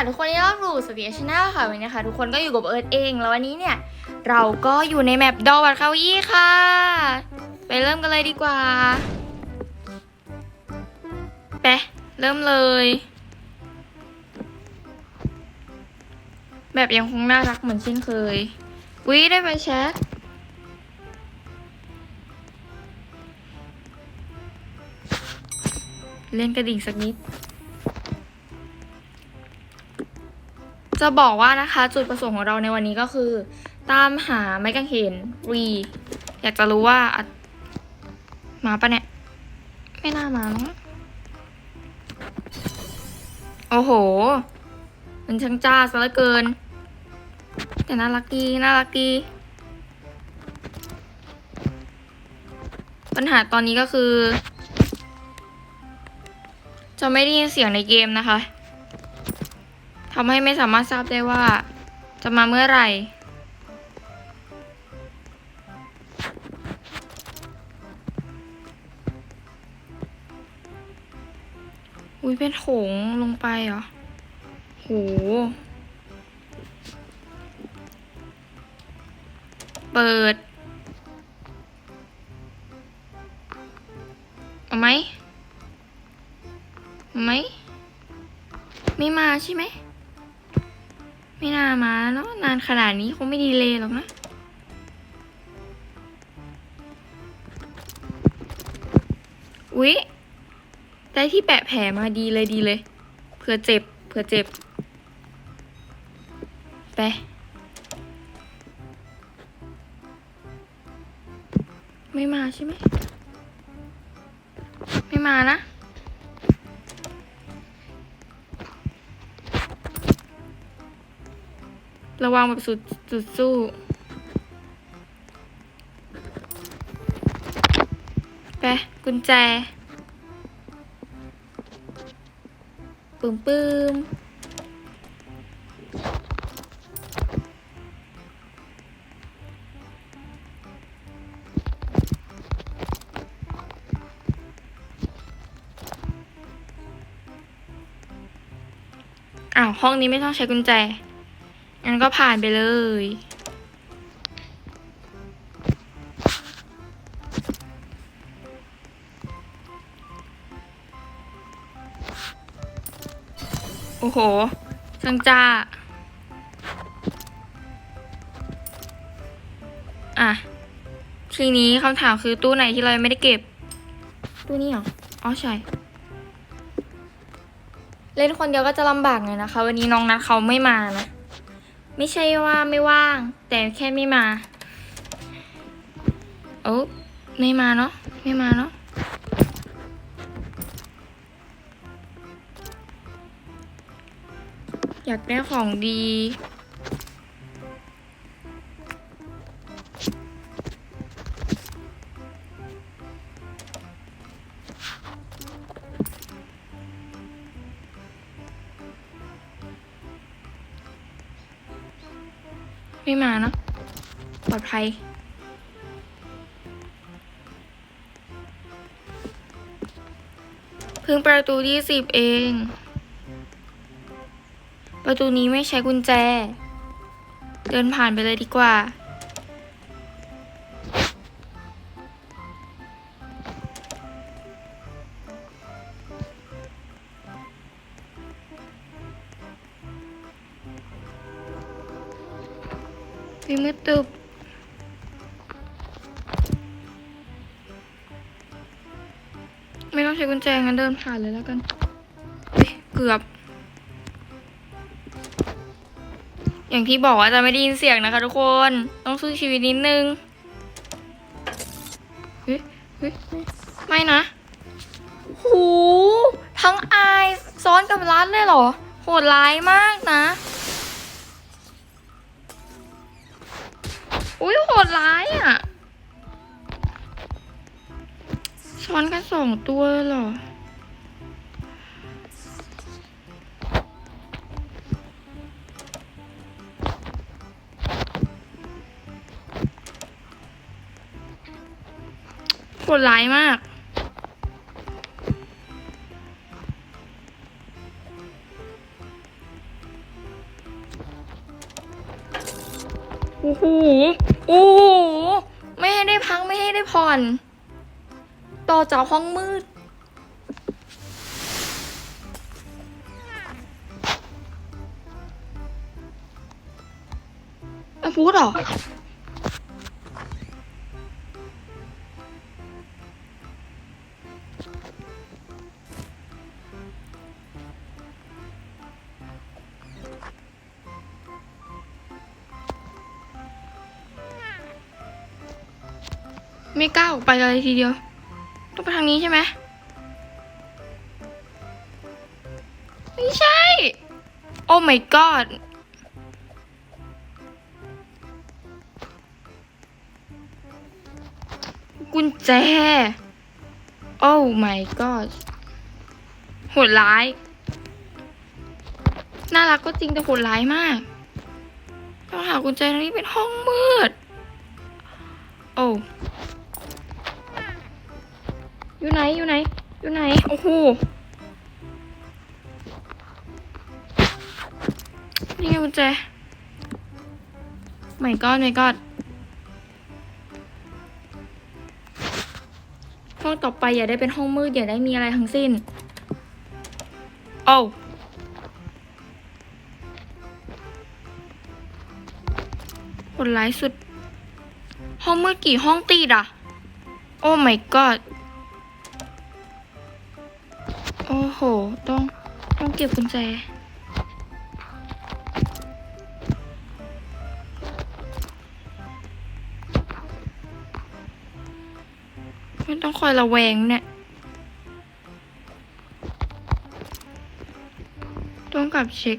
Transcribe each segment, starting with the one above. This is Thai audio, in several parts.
ค่ะทุกคนที่รับรู้สเตียชแนลค่ะวันนี้นะคะทุกคนก็อยู่กับเอิร์ธเอง แล้ววันนี้เนี่ย เราก็อยู่ในแมปดอวัดคาวี่ค่ะ ไปเริ่มกันเลยดีกว่าไปเริ่มเลย แบบยังคงน่ารักเหมือนเช่นเคยวิได้ไปแชทเล่นกระดิ่งสักนิด จะบอกว่านะคะจุดประสงค์ของเราในวันนี้ก็คือ ตามหาไม้กางเขนรีอยากจะรู้ว่ามาปะเนี่ย ไม่น่ามามั้งโอ้โห มันช่างจ้าซะเหลือเกิน แต่น่ารักดีน่ารักดีปัญหาตอนนี้ก็คือ จะไม่ได้ยินเสียงในเกมนะคะ ทำให้ไม่สามารถทราบได้ว่า จะมาเมื่อไหร่ อุ้ยเป็นโถงลงไปเหรอ โห เปิด เอาไหมไหม ไม่มาใช่ไหม ไม่น่ามาเนาะนานขนาดนี้คงไม่ดีเลยหรอกนะ อุ๊ยได้ที่แปะแผลมาดีเลยดีเลย เผื่อเจ็บ เผื่อเจ็บ ไป ไม่มาใช่ไหม ไม่มานะ ระวังแบบสุดสุดสู้ ไป กุญแจ ปึ้มปึ้มอ้าว ห้องนี้ไม่ต้องใช้กุญแจ งั้นก็ผ่านไปเลย โอ้โหช่างจ้า อะ ทีนี้คำถามคือตู้ไหนที่เรายังไม่ได้เก็บ ตู้นี้เหรอ อ๋อใช่ เล่นคนเดียวก็จะลำบากหน่อยนะคะ วันนี้น้องนัดเขาไม่มานะ ไม่ใช่ว่าไม่ว่าง แต่แค่ไม่มาโอ้ไม่มาเนาะไม่มาเนาะอยากได้ของดี ไม่มาเนาะปลอดภัยเพิ่งประตูที่สิบเอง ประตูนี้ไม่ใช้กุญแจ เดินผ่านไปเลยดีกว่า วิมืดตึบไม่ต้องใช้กุญแจงั้นเดินผ่านเลยแล้วกันเกือบ อย่างที่บอกว่าจะไม่ได้ยินเสียงนะคะทุกคน ต้องสู้ชีวิตนิดนึงเฮ้ยเฮ้ยไม่นะ หู ทั้งอายซ้อนกับรัดเลยเหรอ โหดร้ายมากนะ ดร้ายอะซ้อนกันสองตัวเลยเหรอโหดร้ายมาก ผ่อน ต่อจากห้องมืด พูดหรอ ไม่กล้าออกไปเลยทีเดียว ต้องไปทางนี้ใช่ไหมไม่ใช่ โอ้ my god กุญแจ โอ้ my god โหดร้าย น่ารักก็จริงแต่โหดร้ายมากต้องหากุญแจทางนี้เป็นห้องมืด โอ้ อยู่ไหนอยู่ไหน อยู่ไหน โอ้โห นี่ไงกุญแจไม่กอดไม่กอดห้องต่อไปอย่าได้เป็นห้องมืดอย่าได้มีอะไรทั้งสิ้น โอ้คนร้ายสุด ห้องมืดกี่ห้องติดอะ โอ้ my god โอ้โห ต้อง ต้องเก็บกุญแจ ไม่ต้องคอยระแวงเนี่ย ต้องกลับเช็ค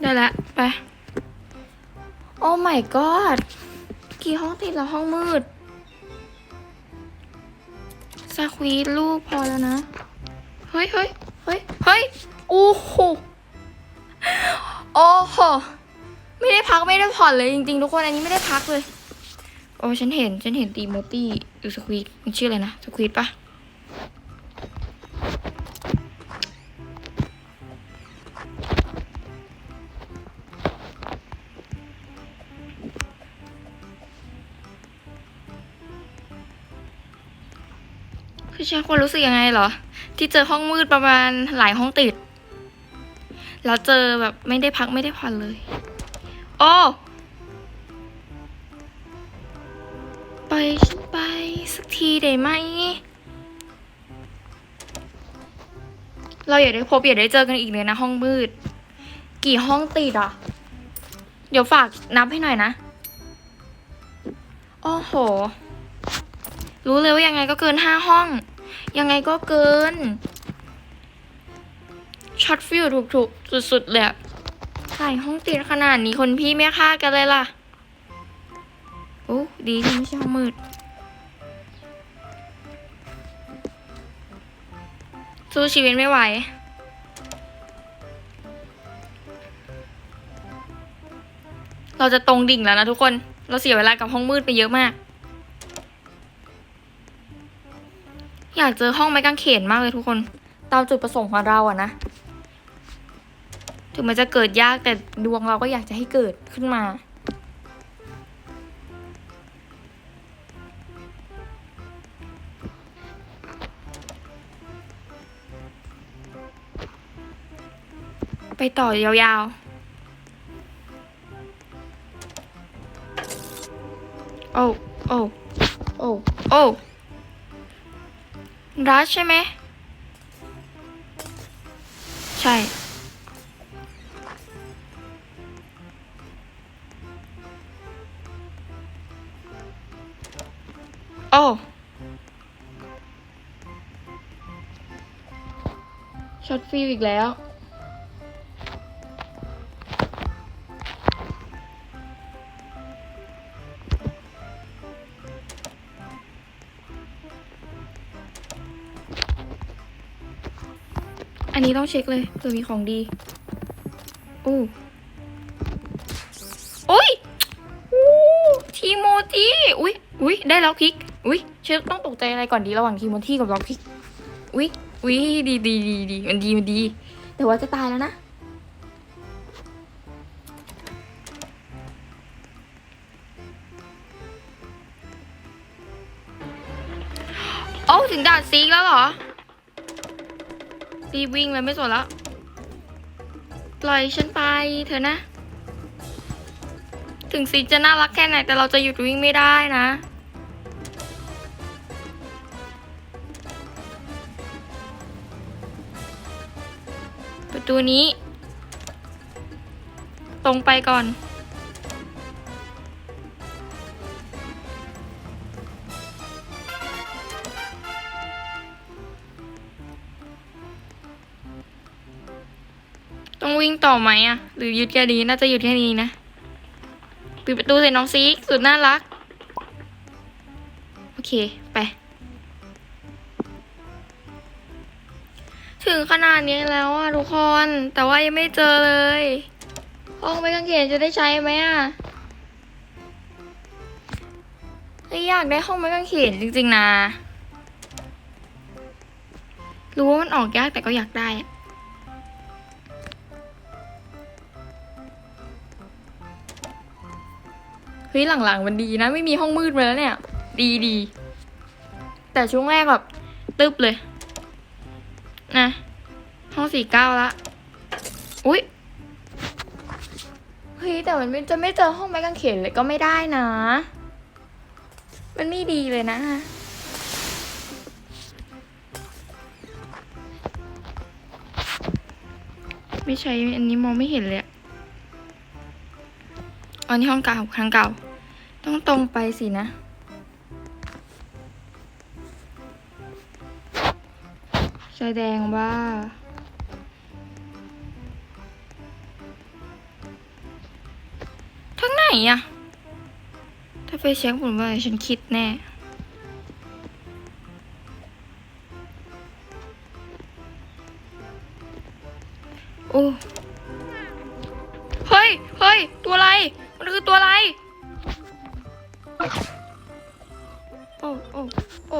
ได้ล้วไป โอ้ my god กี่ห้องติดแล้วห้องมืด วีดรูปพอแล้วนะ เฮ้ยเฮ้ยเฮ้ยเฮ้ยโอ้โหโอ้โหไม่ได้พักไม่ได้ผ่อนเลยจริงๆ ทุกคนอันนี้ไม่ได้พักเลย โอ้ฉันเห็นฉันเห็นตีโมตี้หรือสควีดมันชื่ออะไรนะสควีดปะ คือฉันควรรู้สึกยังไงเหรอ ที่เจอห้องมืดประมาณหลายห้องติด แล้วเจอแบบไม่ได้พักไม่ได้ผ่อนเลย โอ้ไปฉันไปสักทีได้ไหม เราอย่าได้พบอย่าได้เจอกันอีกเลยนะ ห้องมืด กี่ห้องติดอะ เดี๋ยวฝากนับให้หน่อยนะ โอ้โห รู้เลยว่ายังไงก็เกินห้าห้อง ยังไงก็เกินช็อตฟิลถูกๆ สุดๆเลยอะถ่ายห้องติดขนาดนี้คนพี่ไม่ฆ่ากันเลยล่ะ โอ้ ดีที่ไม่ใช่ห้องมืด สู้ชีวิตไม่ไหว เราจะตรงดิ่งแล้วนะทุกคน เราเสียเวลากับห้องมืดไปเยอะมาก อยากเจอห้องไม้กางเขนมากเลยทุกคน ตามจุดประสงค์ของเราอะนะ ถึงมันจะเกิดยากแต่ดวงเราก็อยากจะให้เกิดขึ้นมา ไปต่อยาวๆ โอ้ โอ้ โอ้ โอ้ รัชใช่ไหม ใช่ โอ้ช็อตฟิลอีกแล้วี้ต้องเช็คเลยเผื่อมีของดี โอ้ยโอ้ยทีโมทีอุ้ยอุ้ยได้แล้วพิก อุ้ยเชฟต้องตกใจอะไรก่อนดีระหว่างทีโมทีกับล็อกพิก อุ้ยอุ้ยดีดีดีดีมันดีมันดี แต่ว่าจะตายแล้วนะโอ้ถึงด่านซีแล้วเหรอ รีบวิ่งเลยไม่สนแล้วปล่อยฉันไปเถอะนะ ถึงซีจะน่ารักแค่ไหนแต่เราจะหยุดวิ่งไม่ได้นะ ประตูนี้ ตรงไปก่อน ต้องวิ่งต่อไหมอะหรือหยุดแค่นี้น่าจะหยุดแค่นี้นะปิดประตูใส่น้องซีกสุดน่ารัก โอเค ไป ถึงขนาดนี้แล้วอะทุกคน แต่ว่ายังไม่เจอเลยห้องไม่กางเขนจะได้ใช้ไหมอะยอยากได้ห้องไม้กางเขนจริงๆนะ รู้ว่ามันออกยากแต่ก็อยากได้อะ เฮ้ยหลังๆมันดีนะ ไม่มีห้องมืดมาแล้วเนี่ย ดีดีแต่ช่วงแรกแบบตึบเลยนะห้องสี่เก้าละอุ๊ยเฮ้ยแต่มันจะไม่เจอห้องไม้กางเขนเลยก็ไม่ได้นะ มันไม่ดีเลยนะไม่ใช่อันนี้มองไม่เห็นเลย อันนี้ห้องเก่าทางเก่า ต้องตรงไปสินะ แสดงว่าทั้งไหนอะถ้าไปเช็คผมว่าฉันคิดแน่โอ้ เฮ้ย เฮ้ย ตัวอะไร มันคือตัวอะไรโอ้โอ้โอ้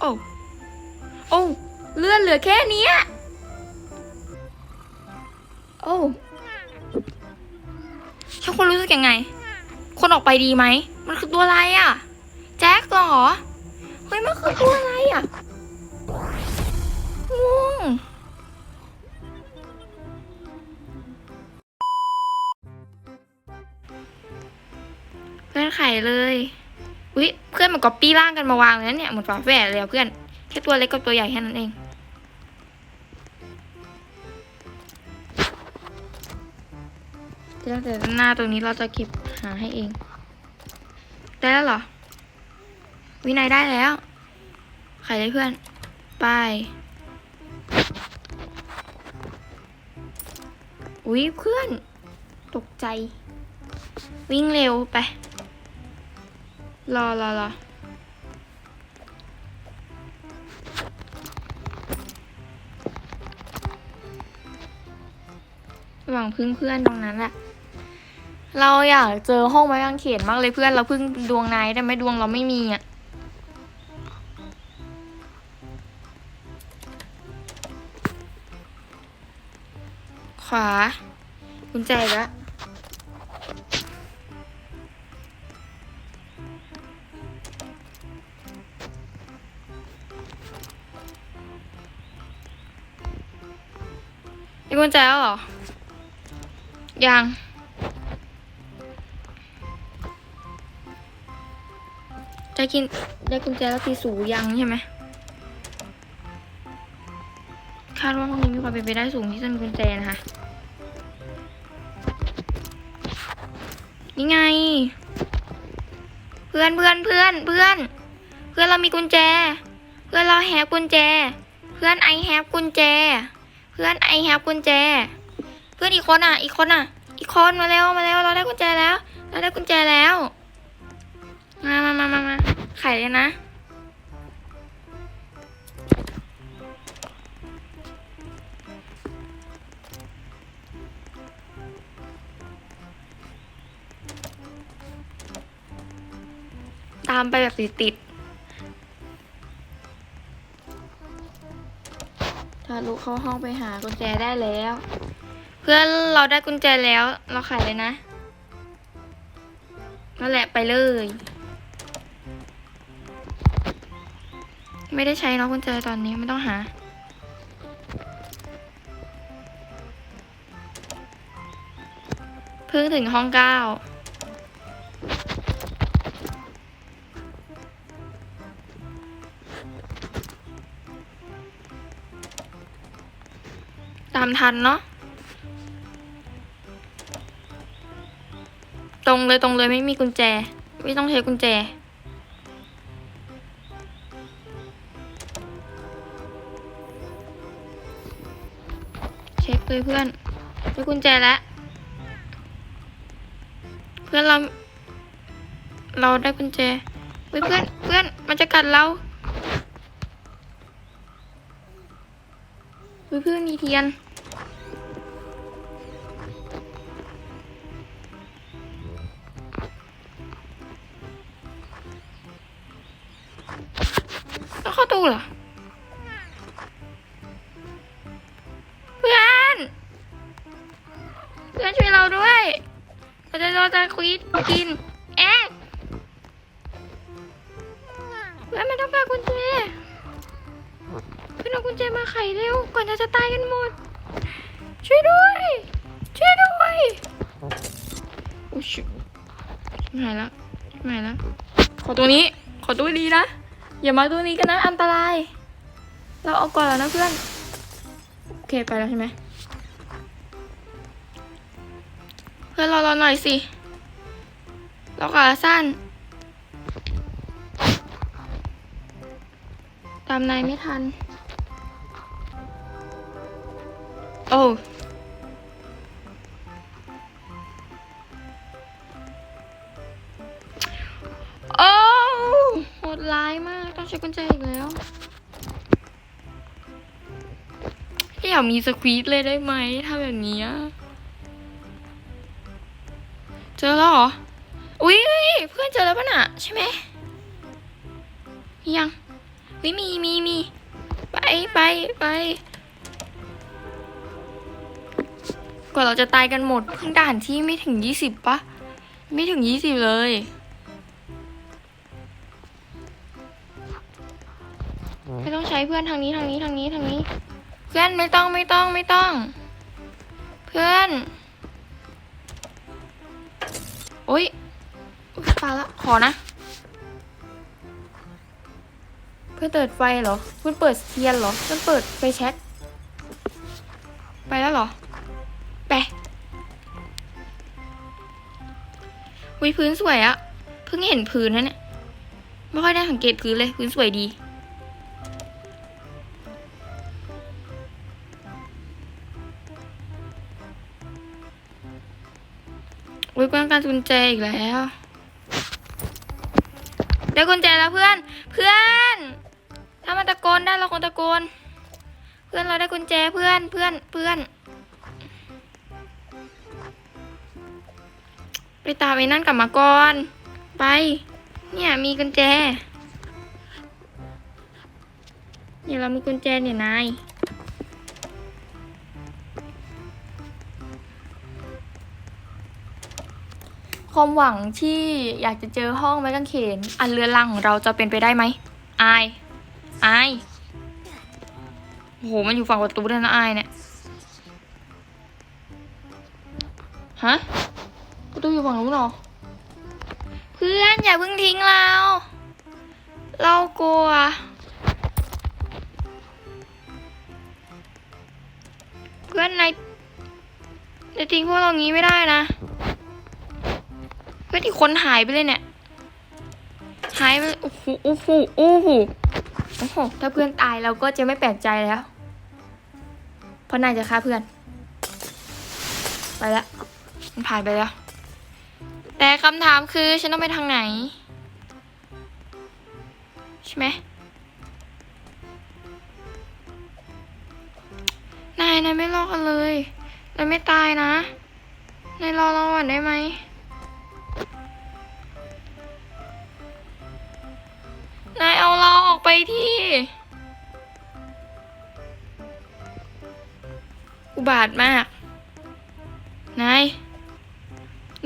โอ้โอ้เลื่อนเหลือแค่นี้โอ้ชอบคนรู้สึกยังไง คนออกไปดีไหม มันคือตัวอะไรอะ แจ็คเหรอ เฮ้ย มันคือตัวอะไรอะ เพื่อนไขเลย อุ๊ยเพื่อนมันก๊อปปี้ร่างกันมาวางเลยนะเนี่ยเหมือนฝาแฝดเลยเพื่อนแค่ตัวเล็กกับตัวใหญ่แค่นั้นเอง เดี๋ยวแต่หน้าตรงนี้เราจะเก็บหาให้เอง ได้แล้วเหรอ วินัยได้แล้ว ใครได้เพื่อน ไป อุ๊ยเพื่อน ตกใจ วิ่งเร็วไป รอรอรอหวังพึ่งเพื่อนตรงนั้นแหละเราอยากเจอห้องไม้กางเขนมากเลยเพื่อนเราพึ่งดวงนายแต่ไม่ดวงเราไม่มีอะขวากุญแจแล้ว มีกุญแจแล้วเหรอ ยัง ได้กินได้กุญแจแล้วตีสูยังใช่ไหมคาดว่าห้องนี้มีความเป็นไปได้สูงที่จะมีกุญแจนะคะ นี่ไง เพื่อนเพื่อนเพื่อนเพื่อน เพื่อนเรามีกุญแจ เพื่อนเราแฮปกุญแจ เพื่อนไอแฮปกุญแจ พื่อนไอแฮปกุญแจ เพื่อนอีกคนอะ อีกคนอะ อีกคนมาแล้วมาแล้วเราได้กุญแจแล้ว เราได้กุญแจแล้ว มามามามามาไขเลยนะตามไปแบบติด ๆถ้าลูกเข้าห้องไปหากุญแจได้แล้ว เพื่อนเราได้กุญแจแล้ว เราไขเลยนะนั่นแหละไปเลย ไม่ได้ใช้เนาะกุญแจตอนนี้ไม่ต้องหาเพิ่งถึงห้องเก้าามทันเนาะตรงเลยตรงเลยไม่มีกุญแจ ไม่ต้องใช้กุญแจ เช็คเลยเพื่อนได้กุญแจแล้วเพื่อนเรา เราได้กุญแจเฮ้ยเพื่อนเพื่อนมันจะกัดเราเฮ้ยเพื่อนมีเทียน กิน แอะเพื่อนไม่ต้องการกุญแจเพื่อนเอากุญแจมาไขเร็ว ก่อนจะจะตายกันหมด ช่วยด้วย ช่วยด้วยโอ้ยชิบหายแล้วหายแล้วขอตัวนี้ ขอตัวดีนะ อย่ามาตัวนี้กันนะ อันตราย เราเอาก่อนแล้วนะเพื่อน โอเคไปแล้วใช่ไหมเพื่อนรอเราหน่อยสิ เราขาสั้นตามนายไม่ทัน โอ้โอ้โหดร้ายมาก ต้องใช้กุญแจอีกแล้วอยากมีสควีตเลยได้ไหมถ้าแบบนี้ เจอแล้วเหรอ อุ้ยเพื่อนเจอแล้วป่ะน่ะใช่ไหมยังวิมีมีมีไปไปไปกว่าเราจะตายกันหมดเพิ่งด่านที่ไม่ถึงยี่สิบปะไม่ถึงยี่สิบเลย ไม่ต้องใช้เพื่อนทางนี้ทางนี้ทางนี้ทางนี้ เพื่อนไม่ต้องไม่ต้องไม่ต้อง เพื่อน อุ๊ยตาละ ขอนะ เพื่อเปิดไฟเหรอ เพื่อเปิดเทียนเหรอ เพื่อเปิดไฟแช็กไปแล้วเหรอ ไปวิพื้นสวยอะเพิ่งเห็นพื้นนะเนี่ย ไม่ค่อยได้สังเกตพื้นเลย พื้นสวยดีอุ้ยเพื่อนการกุญแจอีกแล้ว ได้กุญแจแล้วเพื่อน เพื่อน ถ้ามันตะโกนได้เราคงตะโกน เพื่อนเราได้กุญแจเพื่อนเพื่อนเพื่อน ไปตามไอ้นั่นกลับมาก่อน ไป เนี่ยมีกุญแจ เนี่ยเรามีกุญแจเนี่ยนาย ความหวังที่อยากจะเจอห้องไม้กางเขน อันเรือนรังของเราจะเป็นไปได้ไหมอายอายโอ้โหมันอยู่ฝั่งประตูด้วยนะอายเนี่ยฮะประตูอยู่ฝั่งนู้นเหรอเพื่อนอย่าเพิ่งทิ้งเราเรากลัวเพื่อนนายจะทิ้งพวกเรางี้ไม่ได้นะ เพื่อนอีคนหายไปเลยเนี่ยหายไปโอ้โหโอ้โหโอ้โหโอ้โหถ้าเพื่อนตายเราก็จะไม่แปลกใจแล้วเพราะนายจะฆ่าเพื่อน ไปแล้วมันผ่านไปแล้ว แต่คำถามคือฉันต้องไปทางไหน ใช่ไหมนายนายไม่รอกันเลยนายไม่ตายนะนายรอเราก่อนได้ไหม นายเอาเราออกไปที่ อุบาทมาก นาย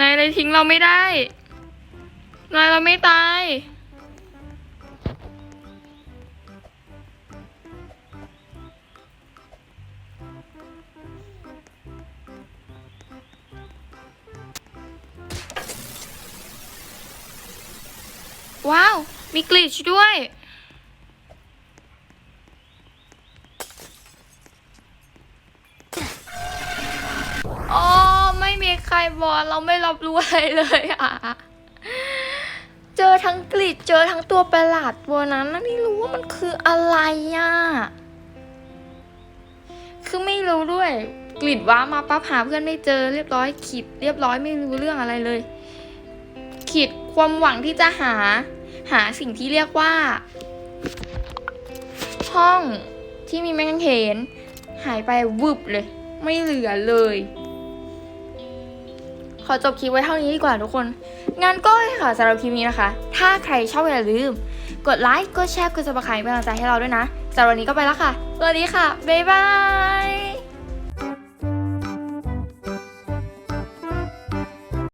นายเลยทิ้งเราไม่ได้ นายเราไม่ตาย กลิชด้วย อ๋อ ไม่มีใครบอกเราไม่รับรู้อะไรเลยอะ เจอทั้งกลิดเจอทั้งตัวประหลาดตัวนั้นนะไม่รู้ว่ามันคืออะไรอะ คือไม่รู้ด้วยกลิดว้ามาปั๊บหาเพื่อนไม่เจอเรียบร้อยขีดเรียบร้อยไม่รู้เรื่องอะไรเลย ขีดความหวังที่จะหา หาสิ่งที่เรียกว่า ห้องที่มีแมงเขนหายไปวึบเลย ไม่เหลือเลย ขอจบคลิปไว้เท่านี้ดีกว่าทุกคน งานก็ค่ะสำหรับคลิปนี้นะคะ ถ้าใครชอบอย่าลืม กดไลค์กดแชร์กดซับสไครป์เป็นกำลังใจให้เราด้วยนะสำหรับวันนี้ก็ไปแล้วค่ะสวัสดีค่ะ บ๊ายบาย